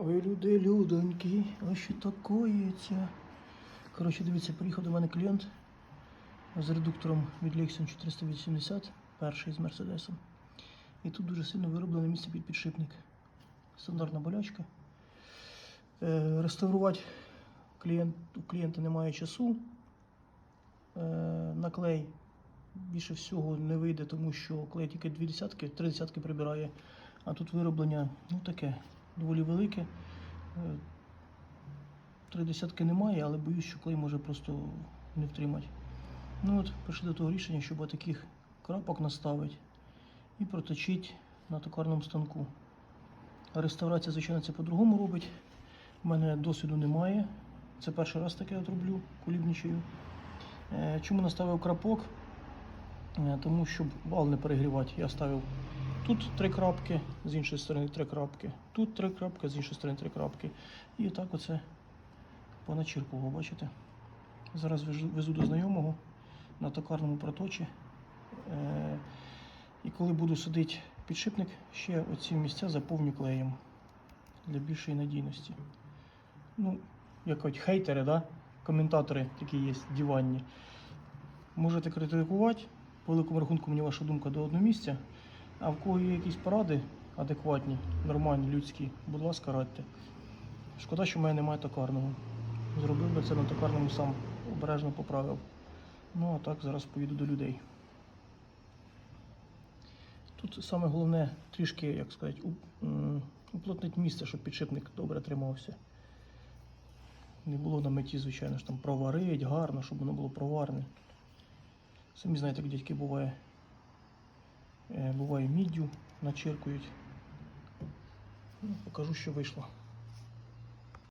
Ой, люди, людоньки, а що такоється? Коротше, дивіться, приїхав до мене клієнт з редуктором від Lexus 480, перший з Мерседесом. І тут дуже сильно вироблене місце під підшипник. Стандартна болячка. Е, реставрувати клієнт, у клієнта немає часу. Е, на більше всього не вийде, тому що клей тільки дві десятки, три десятки прибирає. А тут вироблення ну, таке, доволі велике. Е, Три десятки немає, але боюсь, що клей може просто не втримати. Ну от, прийшли до того рішення, щоб таких крапок наставити і проточити на токарному станку. Реставрація, звичайно, це по-другому робить. У мене досвіду немає. Це перший раз таке роблю, кулібничаю. Е, Чому наставив крапок? Е, Тому щоб вал не перегрівати. Я ставив тут три крапки, з іншої сторони три крапки, тут три крапки, з іншої сторони три крапки. І так оце поначіркував, бачите? Зараз везу- до знайомого на токарному проточі. Е, І коли буду садити підшипник, ще оці місця заповню клеєм для більшої надійності. Ну, як кажуть, хейтери, да? коментатори такі є диванні. Можете критикувати. По великому рахунку мені ваша думка до одного місця. А в кого є якісь поради адекватні, нормальні, людські, будь ласка, радьте. Шкода, що в мене немає токарного. Зробив би це на токарному сам обережно поправив. Ну а так зараз поїду до людей. Тут саме головне трішки, як сказати, уплотнити місце, щоб підшипник добре тримався. Не було на меті, звичайно ж, там проварить гарно, щоб воно було проварне. Самі знаєте, як дядьки буває. Буває міддю начеркують. Ну, покажу, що вийшло.